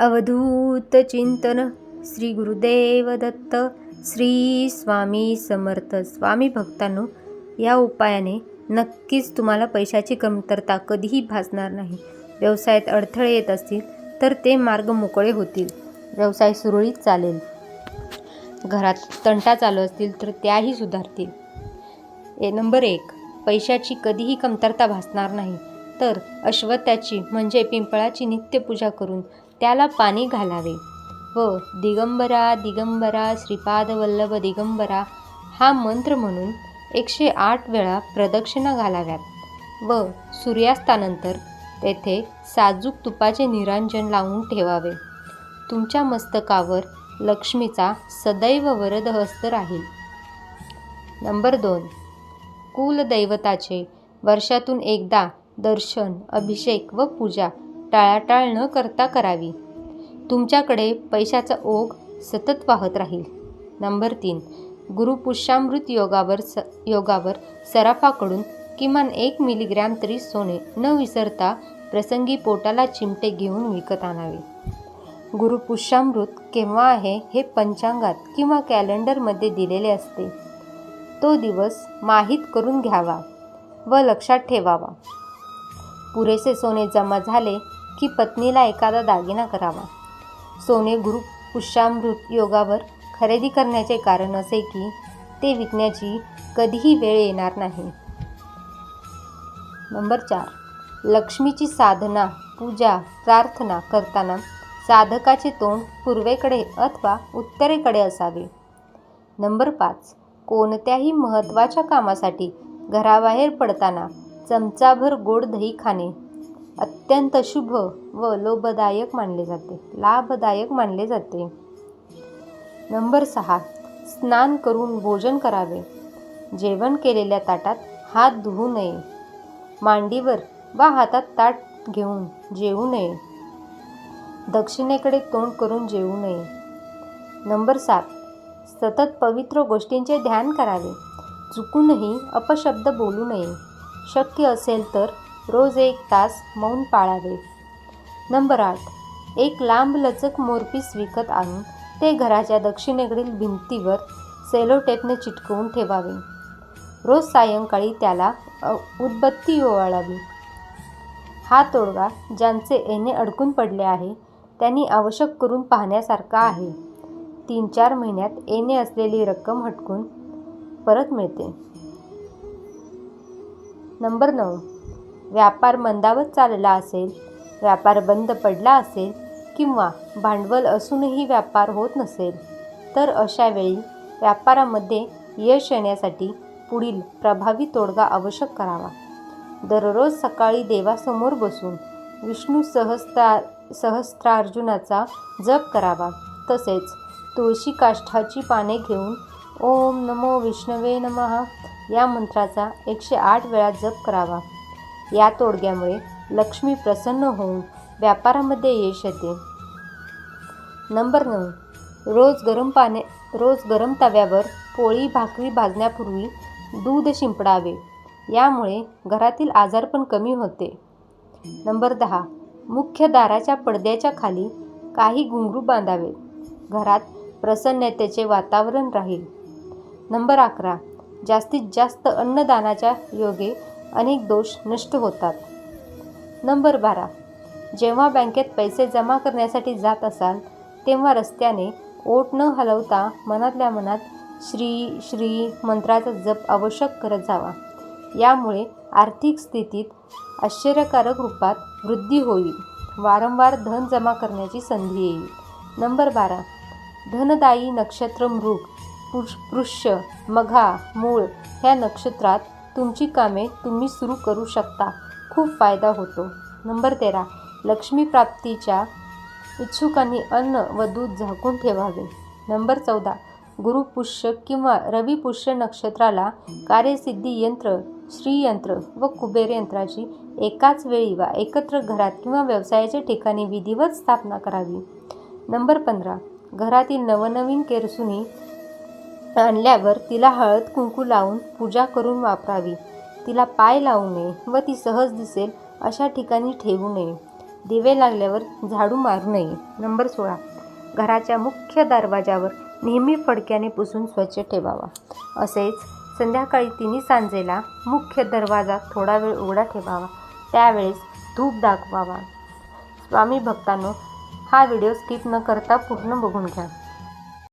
अवधूत चिंतन श्री गुरुदेव दत्त श्री स्वामी समर्थ. स्वामी भक्तांनो या उपायाने नक्कीच तुम्हाला पैशाची कमतरता कधीही भासणार नाही. व्यवसायात अडथळे येत असतील तर ते मार्ग मोकळे होतील. व्यवसाय सुरळीत चालेल. घरात तंटा चालू असतील तर त्याही सुधारतील. ए नंबर एक पैशाची कधीही कमतरता भासणार नाही. तर अश्वत्थाची म्हणजे पिंपळाची नित्यपूजा करून त्याला पाणी घालावे. व दिगंबरा दिगंबरा श्रीपाद वल्लभ दिगंबरा हा मंत्र म्हणून एकशे आठ वेळा प्रदक्षिणा घालाव्यात. व सूर्यास्तानंतर तेथे साजूक तुपाचे निरांजन लावून ठेवावे. तुमच्या मस्तकावर लक्ष्मीचा सदैव वरद हस्त राहील. नंबर दोन. कुलदैवताचे वर्षातून एकदा दर्शन अभिषेक व पूजा टाळाटाळ न करता करावी. तुमच्याकडे पैशाचा ओघ सतत वाहत राहील. नंबर तीन. गुरुपुष्यामृत योगावर स योगावर सराफाकडून किमान एक मिलीग्रॅम तरी सोने न विसरता प्रसंगी पोटाला चिमटे घेऊन विकत आणावे. गुरुपुष्यामृत केव्हा आहे हे पंचांगात किंवा कॅलेंडरमध्ये दिलेले असते. तो दिवस माहीत करून घ्यावा व लक्षात ठेवावा. पुरेसे सोने जमा झाले की पत्नीला एखादा दागिना करावा. सोने गुरु पुष्यामृत योगावर खरेदी करण्याचे कारण असे की ते विकण्याची कधीही वेळ येणार नाही. नंबर चार. लक्ष्मीची साधना पूजा प्रार्थना करताना साधकाचे तोंड पूर्वेकडे अथवा उत्तरेकडे असावे. नंबर पाच. कोणत्याही महत्त्वाच्या कामासाठी घराबाहेर पडताना चमचाभर गोड दही खाणे अत्यंत शुभ व लोभदायक मानले जाते. लाभदायक मानले जाते. नंबर सहा. स्नान करून भोजन करावे. जेवण केलेल्या ताटात हात धुवू नये. मांडीवर वा हातात ताट घेऊन जेवू नये. दक्षिणेकडे तोंड करून जेवू नये. नंबर सात. सतत पवित्र गोष्टींचे ध्यान करावे. चुकूनही अपशब्द बोलू नये. शक्य असेल तर रोज एक तास मौन पाळावे. नंबर आठ. एक लांब लचक मोरपीस विकत आणून ते घराच्या दक्षिणेकडील भिंतीवर सेलोटेपने चिटकवून ठेवावे. रोज सायंकाळी त्याला उदबत्ती ओवाळावी. हा तोडगा ज्यांचे येणे अडकून पडले आहे त्यांनी आवश्यक करून पाहण्यासारखा आहे. तीन चार महिन्यात येणे असलेली रक्कम हटकून परत मिळते. नंबर नऊ. व्यापार मंदावत चालला असेल व्यापार बंद पडला असेल किंवा भांडवल असूनही व्यापार होत नसेल तर अशा वेळी व्यापारामध्ये यश येण्यासाठी पुढील प्रभावी तोडगा आवश्यक करावा. दररोज सकाळी देवासमोर बसून विष्णू सहस्त्रा सहस्त्रार्जुनाचा जप करावा. तसेच तुळशी काष्ठाची पाने घेऊन ओम नमो विष्णवे नमः. या मंत्राचा एकशे आठ वेळा जप करावा. या तोडग्यामुळे लक्ष्मी प्रसन्न होऊन व्यापारामध्ये यश येते. नंबर नऊ. रोज गरम पाण्या रोज गरम तव्यावर पोळी भाकरी भाजण्यापूर्वी दूध शिंपडावे. यामुळे घरातील आजारपण कमी होते. नंबर दहा. मुख्य दाराच्या पडद्याच्या खाली काही घुंगरू बांधावे. घरात प्रसन्नतेचे वातावरण राहील. नंबर अकरा. जास्तीत जास्त अन्नदानाच्या योगे अनेक दोष नष्ट होतात. नंबर बारा. जेव्हा बँकेत पैसे जमा करण्यासाठी जात असाल तेव्हा रस्त्याने ओट न हलवता मनातल्या मनात श्री श्री मंत्राचा जप आवश्यक करत जावा. यामुळे आर्थिक स्थितीत आश्चर्यकारक रूपात वृद्धी होईल. वारंवार धन जमा करण्याची संधी येईल. नंबर बारा. धनदायी नक्षत्र मृग. पुष पृष्य मघा मूळ ह्या नक्षत्रात तुमची कामे तुम्ही सुरू करू शकता. खूप फायदा होतो. नंबर तेरा. लक्ष्मी प्राप्तीच्या इच्छुकांनी अन्न व दूध झाकून ठेवावे. नंबर चौदा. गुरुपुष्य किंवा रविपुष्य नक्षत्राला कार्यसिद्धी यंत्र श्रीयंत्र व कुबेर यंत्राची एकाच वेळी वा एकत्र घरात किंवा व्यवसायाच्या ठिकाणी विधिवत स्थापना करावी. नंबर पंधरा. घरातील नवनवीन केरसुनी आणल्यावर तिला हळद कुंकू लावून पूजा करून वापरावी. तिला पाय लावू नये व ती सहज दिसेल अशा ठिकाणी ठेवू नये. दिवे लागल्यावर झाडू मारू नये. नंबर सोळा. घराच्या मुख्य दरवाजावर नेहमी फडक्याने पुसून स्वच्छ ठेवावा. असेच संध्याकाळी तिन्ही सांजेला मुख्य दरवाजा थोडा वेळ उघडा ठेवावा. त्यावेळेस धूप दाखवावा. स्वामी भक्तांनो हा व्हिडिओ स्किप न करता पूर्ण बघून घ्या.